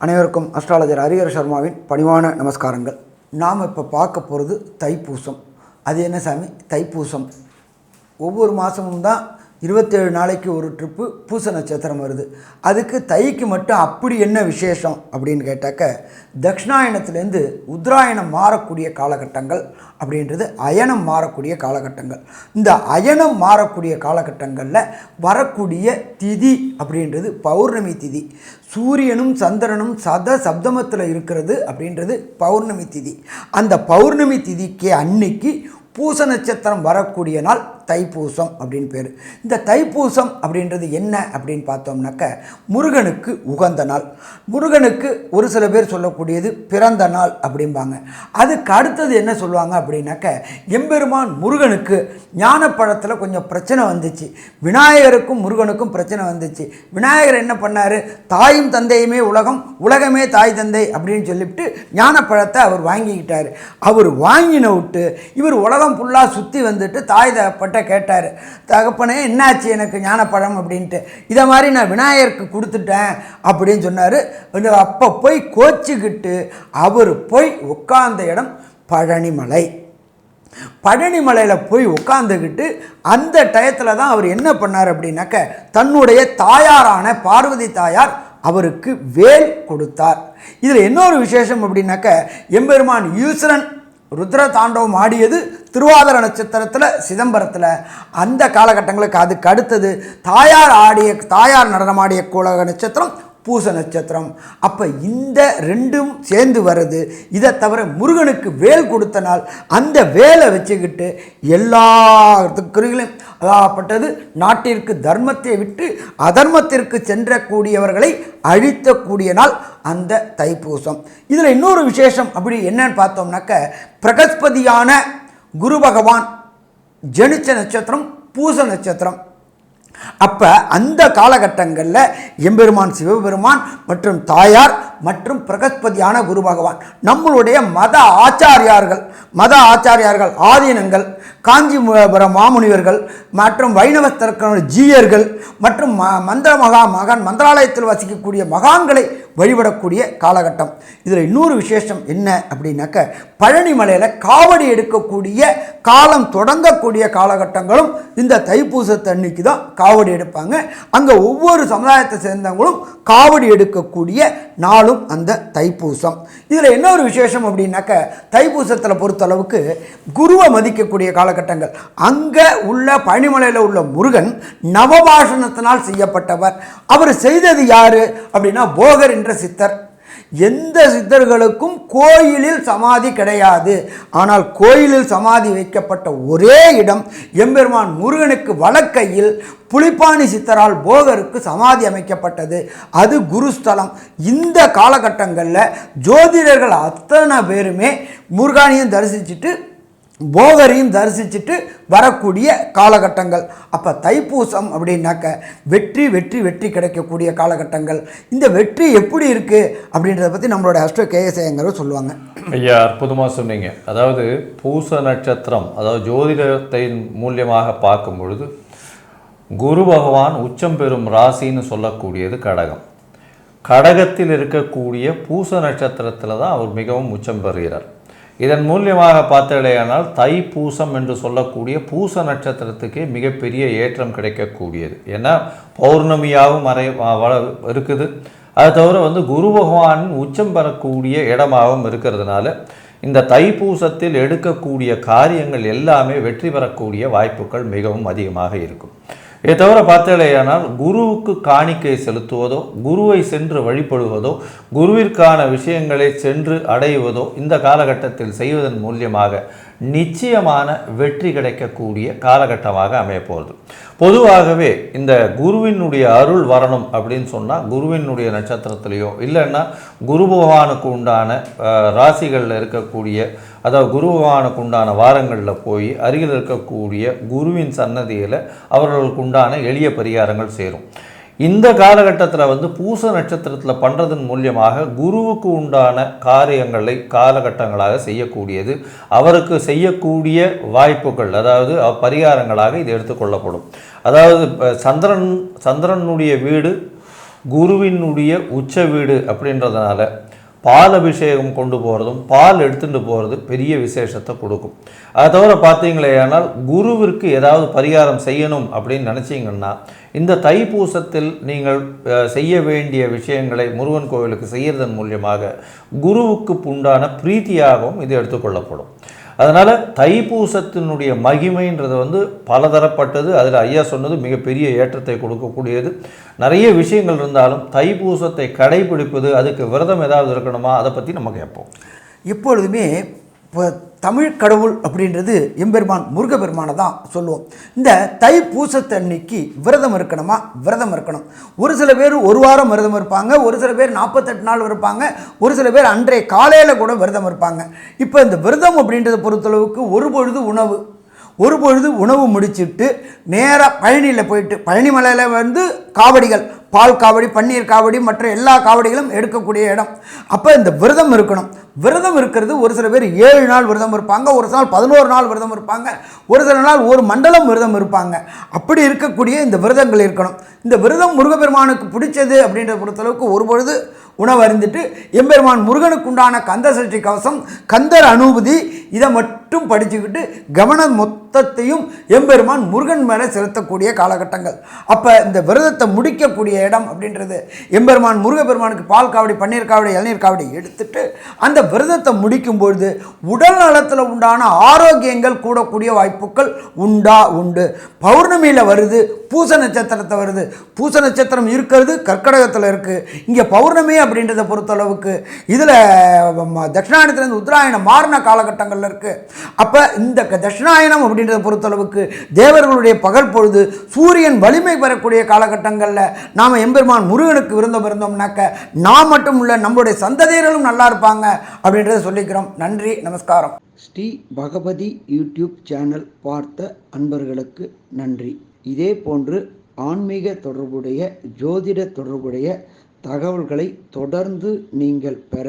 அனைவருக்கும் அஸ்ட்ராலஜர் ஹரிஹர சர்மாவின் பணிவான நமஸ்காரங்கள். நாம் இப்போ பார்க்க போகிறது தைப்பூசம். அது என்ன சாமி? தைப்பூசம். ஒவ்வொரு மாதமும் தான் இருபத்தேழு நாளைக்கு ஒரு ட்ரிப்பு பூச நட்சத்திரம் வருது. அதுக்கு தைக்கு மட்டும் அப்படி என்ன விசேஷம் அப்படின்னு கேட்டாக்க தக்ஷணாயணத்துலேருந்து உத்தராயணம் மாறக்கூடிய காலகட்டங்கள் அப்படின்றது அயனம் மாறக்கூடிய காலகட்டங்கள். இந்த அயனம் மாறக்கூடிய காலகட்டங்களில் வரக்கூடிய திதி அப்படின்றது பௌர்ணமி திதி. சூரியனும் சந்திரனும் சத சப்தமத்தில் இருக்கிறது அப்படின்றது பௌர்ணமி திதி. அந்த பௌர்ணமி திதிக்கு அன்னைக்கு பூச நட்சத்திரம் வரக்கூடிய நாள் தைப்பூசம் அப்படின்னு பேர். இந்த தைப்பூசம் அப்படின்றது என்ன அப்படின்னு பார்த்தோம்னாக்க முருகனுக்கு உகந்த நாள். முருகனுக்கு ஒரு சில பேர் சொல்லக்கூடியது பிறந்த நாள் அப்படிம்பாங்க. அதுக்கு அடுத்தது என்ன சொல்லுவாங்க அப்படின்னாக்க எம்பெருமான் முருகனுக்கு ஞானப்பழத்தில் கொஞ்சம் பிரச்சனை வந்துச்சு. விநாயகருக்கும் முருகனுக்கும் பிரச்சனை வந்துச்சு. விநாயகர் என்ன பண்ணார்? தாயும் தந்தையுமே உலகம் உலகமே தாய் தந்தை அப்படின்னு சொல்லிவிட்டு ஞானப்பழத்தை அவர் வாங்கிக்கிட்டார். அவர் வாங்கின விட்டு இவர் உலகம் ஃபுல்லாக சுற்றி வந்துட்டு தாய் தகப்பட்ட கேட்டார். தகப்பனே என்னாச்சு எனக்கு ஞானப்பழம் அப்படின்ட்டு. இதை மாதிரி நான் விநாயகருக்கு கொடுத்துட்டேன் அப்படின்னு சொன்னார். அப்போ போய் கோச்சிக்கிட்டு அவர் போய் உட்கார்ந்த இடம் பழனிமலை. பழனிமலையில் போய் உட்காந்துக்கிட்டு அந்த டயத்தில் தான் அவர் என்ன பண்ணார் அப்படின்னாக்க தன்னுடைய தாயாரான பார்வதி தாயார் அவருக்கு வேல் கொடுத்தார். இதில் இன்னொரு விசேஷம் அப்படின்னாக்க எம்பெருமான் ஈஸ்வரன் ருத்ர தாண்டவம் ஆடியது திருவாதிர நட்சத்திரத்தில் சிதம்பரத்தில். அந்த காலகட்டங்களுக்கு அதுக்கு அடுத்தது தாயார் ஆடிய தாயார் நடனமாடிய கோலக நட்சத்திரம் பூச நட்சத்திரம். அப்போ இந்த ரெண்டும் சேர்ந்து வருது இதை தவிர முருகனுக்கு வேல் கொடுத்த நாள் அந்த வேலை வச்சுக்கிட்டு எல்லா துறைகளையும் அதாகப்பட்டது நாட்டிற்கு தர்மத்தை விட்டு அதர்மத்திற்கு சென்ற கூடியவர்களை அழித்தக்கூடிய நாள் அந்த தைப்பூசம். இதில் இன்னொரு விசேஷம் அப்படி என்னன்னு பார்த்தோம்னாக்க பிரகஸ்பதியான குரு பகவான் ஜனிச்ச நட்சத்திரம் பூச நட்சத்திரம். அப்போ அந்த காலகட்டங்களில் எம்பெருமான் சிவபெருமான் மற்றும் தாயார் மற்றும் பிரகஸ்பதியான குரு பகவான். நம்மளுடைய மத ஆச்சாரியார்கள் மத ஆச்சாரியார்கள் ஆதீனங்கள் காஞ்சிபுரம் மாமுனிவர்கள் மற்றும் வைணவத்திற்கான ஜீயர்கள் மற்றும் ம மந்திர மகா மகான் மந்திராலயத்தில் வசிக்கக்கூடிய மகான்களை வழிபடக்கூடிய காலகட்டம். இதில் இன்னொரு விசேஷம் என்ன அப்படின்னாக்க பழனிமலையில் காவடி எடுக்கக்கூடிய காலம் தொடங்கக்கூடிய காலகட்டங்களும் இந்த தைப்பூசத்தன்னைக்கு தான் காவடி எடுப்பாங்க. அங்கே ஒவ்வொரு சமுதாயத்தை சேர்ந்தவங்களும் காவடி எடுக்கக்கூடிய நாளும் அந்த தைப்பூசம். இதில் என்ன ஒரு விசேஷம் அப்படின்னாக்க தைப்பூசத்தில் பொறுத்தளவுக்கு குருவை மதிக்கக்கூடிய காலகட்டங்கள். அங்கே உள்ள பழனிமலையில் உள்ள முருகன் நவபாஷணத்தினால் செய்யப்பட்டவர். அவர் செய்தது யார் அப்படின்னா போகர் என்ற சித்தர். எந்த சித்தர்களுக்கும் கோயிலில் சமாதி கிடையாது. ஆனால் கோயிலில் சமாதி வைக்கப்பட்ட ஒரே இடம் எம்பெருமான் முருகனுக்கு வழக்கையில் புலிப்பாணி சித்தரால் போகருக்கு சமாதி அமைக்கப்பட்டது. அது குருஸ்தலம். இந்த காலகட்டங்களில் ஜோதிடர்கள் அத்தனை பேருமே முருகானியும் தரிசிச்சுட்டு போகரையும் தரிசிச்சுட்டு வரக்கூடிய காலகட்டங்கள். அப்போ தைப்பூசம் அப்படின்னாக்க வெற்றி வெற்றி வெற்றி கிடைக்கக்கூடிய காலகட்டங்கள். இந்த வெற்றி எப்படி இருக்குது அப்படின்றத பற்றி நம்மளோட அஷ்ட கேஎஸ்ஐங்கிறத சொல்லுவாங்க. ஐயா அற்புதமாக சொன்னீங்க. அதாவது பூச நட்சத்திரம் அதாவது ஜோதிடத்தின் மூலியமாக பார்க்கும் பொழுது குரு பகவான் உச்சம் பெறும் ராசின்னு சொல்லக்கூடியது கடகம். கடகத்தில் இருக்கக்கூடிய பூச நட்சத்திரத்தில் தான் அவர் மிகவும் உச்சம் பெறுகிறார். இதன் மூலியமாக பார்த்தடையானால் தை பூசம் என்று சொல்லக்கூடிய பூச நட்சத்திரத்துக்கே மிகப்பெரிய ஏற்றம் கிடைக்கக்கூடியது. ஏன்னா பௌர்ணமியாகவும் மறை இருக்குது. அது தவிர வந்து குரு பகவான் உச்சம் பெறக்கூடிய இடமாகவும் இருக்கிறதுனால இந்த தைப்பூசத்தில் எடுக்கக்கூடிய காரியங்கள் எல்லாமே வெற்றி பெறக்கூடிய வாய்ப்புகள் மிகவும் அதிகமாக இருக்கும். இதை தவிர பார்த்தலையானால் குருவுக்கு காணிக்கை செலுத்துவதோ குருவை சென்று வழிபடுவதோ குருவிற்கான விஷயங்களை சென்று அடைவதோ இந்த காலகட்டத்தில் செய்வதன் மூலியமாக நிச்சயமான வெற்றி கிடைக்கக்கூடிய காலகட்டமாக அமையப்போகுது. பொதுவாகவே இந்த குருவினுடைய அருள் வரணும் அப்படின்னு சொன்னால் குருவினுடைய நட்சத்திரத்திலேயோ இல்லைன்னா குரு பகவானுக்கு உண்டான ராசிகளில் இருக்கக்கூடிய அதாவது குரு பகவானுக்கு உண்டான வாரங்களில் போய் அருகில் இருக்கக்கூடிய குருவின் சன்னதியில் அவர்களுக்கு உண்டான எளிய பரிகாரங்கள் சேரும். இந்த காலகட்டத்தில் வந்து பூச நட்சத்திரத்தில் பண்ணுறதன் மூலியமாக குருவுக்கு உண்டான காரியங்களை காலகட்டங்களாக செய்யக்கூடியது. அவருக்கு செய்யக்கூடிய வாய்ப்புகள் அதாவது பரிகாரங்களாக இது எடுத்துக்கொள்ளப்படும் அதாவது சந்திரன் சந்திரனுடைய வீடு குருவினுடைய உச்ச வீடு அப்படின்றதுனால பால் அபிஷேகம் கொண்டு போகிறதும் பால் எடுத்துகிட்டு போகிறது பெரிய விசேஷத்தை கொடுக்கும். அதை தவிர பார்த்தீங்களே ஆனால் குருவிற்கு ஏதாவது பரிகாரம் செய்யணும் அப்படின்னு நினச்சிங்கன்னா இந்த தைப்பூசத்தில் நீங்கள் செய்ய வேண்டிய விஷயங்களை முருகன் கோவிலுக்கு செய்கிறதன் மூலியமாக குருவுக்கு உண்டான பிரீத்தியாகவும் இது எடுத்துக்கொள்ளப்படும். அதனால் தைப்பூசத்தினுடைய மகிமைன்றது வந்து பலதரப்பட்டது. அதில் ஐயா சொன்னது மிகப்பெரிய ஏற்றத்தை கொடுக்கக்கூடியது. நிறைய விஷயங்கள் இருந்தாலும் தைப்பூசத்தை கடைபிடிப்பது அதுக்கு விரதம் ஏதாவது இருக்கணுமா அதை பற்றி நம்ம கேட்போம். எப்பொழுதுமே இப்போ தமிழ் கடவுள் அப்படின்றது எம்பெருமான் முருகப்பெருமானை தான் சொல்லுவோம். இந்த தை பூசத்தன்னைக்கு விரதம் இருக்கணுமா? விரதம் இருக்கணும். ஒரு சில பேர் ஒரு வாரம் விரதம் இருப்பாங்க ஒரு சில பேர் நாற்பத்தெட்டு நாள் இருப்பாங்க ஒரு சில பேர் அன்றைய காலையில் கூட விரதம் இருப்பாங்க. இப்போ இந்த விரதம் அப்படின்றத பொறுத்தளவுக்கு ஒரு பொழுது உணவு. ஒரு பொழுது உணவு முடிச்சுட்டு நேராக பழனியில் போயிட்டு பழனி மலையில் வந்து காவடிகள் பால் காவடி பன்னீர் காவடி மற்ற எல்லா காவடிகளும் எடுக்கக்கூடிய இடம். அப்போ இந்த விரதம் இருக்கணும். விரதம் இருக்கிறது ஒரு சில பேர் ஏழு நாள் விரதம் இருப்பாங்க ஒரு சில நாள் பதினோரு நாள் விரதம் இருப்பாங்க ஒரு சில நாள் ஒரு மண்டலம் விரதம் இருப்பாங்க. அப்படி இருக்கக்கூடிய இந்த விரதங்கள் இருக்கணும். இந்த விரதம் முருகப்பெருமானுக்கு பிடிச்சது அப்படின்ற பொறுத்தளவுக்கு ஒரு பொழுது உணவு அறிந்துட்டு எம்பெருமான் முருகனுக்கு உண்டான கந்த சஷ்டி கவசம் கந்தர் அனுபூதி இதை மட்டும் மட்டும் படிச்சுக்கிட்டு கவனம் மொத்தத்தையும் எம்பெருமான் முருகன் மேலே செலுத்தக்கூடிய காலகட்டங்கள். அப்போ இந்த விரதத்தை முடிக்கக்கூடிய இடம் அப்படின்றது எம்பெருமான் முருகப்பெருமானுக்கு பால் காவடி பன்னீர் காவடி இளநீர் காவடி எடுத்துட்டு அந்த விரதத்தை முடிக்கும் பொழுது உடல் நலத்தில் உண்டான ஆரோக்கியங்கள் கூடக்கூடிய வாய்ப்புகள் உண்டா உண்டு. பௌர்ணமியில் வருது பூச நட்சத்திரத்தை வருது. பூச நட்சத்திரம் இருக்கிறது கர்க்கடகத்தில் இருக்குது இங்கே பௌர்ணமி அப்படின்றத பொறுத்தளவுக்கு இதில் தட்சிணாயனத்துலேருந்து உத்தராயணம் மாறின காலகட்டங்களில் இருக்குது அப்போ இந்த க- தட்சிணாயனம் அப்படின்றத பொறுத்தளவுக்கு தேவர்களுடைய பகல் பொழுது சூரியன் வலிமை பெறக்கூடிய காலகட்டங்களில் நாம் எம்பெருமான் முருகனுக்கு விருந்தம் இருந்தோம்னாக்க நாம் மட்டும் இல்லை நம்மளுடைய சந்ததியர்களும் நல்லா இருப்பாங்க அப்படின்றத சொல்லிக்கிறோம். நன்றி நமஸ்காரம். ஸ்ரீ பகவதி யூடியூப் சேனல் பார்த்த அன்பர்களுக்கு நன்றி. இதே போன்று ஆன்மீக தொடர்புடைய ஜோதிட தொடர்புடைய தகவல்களை தொடர்ந்து நீங்கள் பெற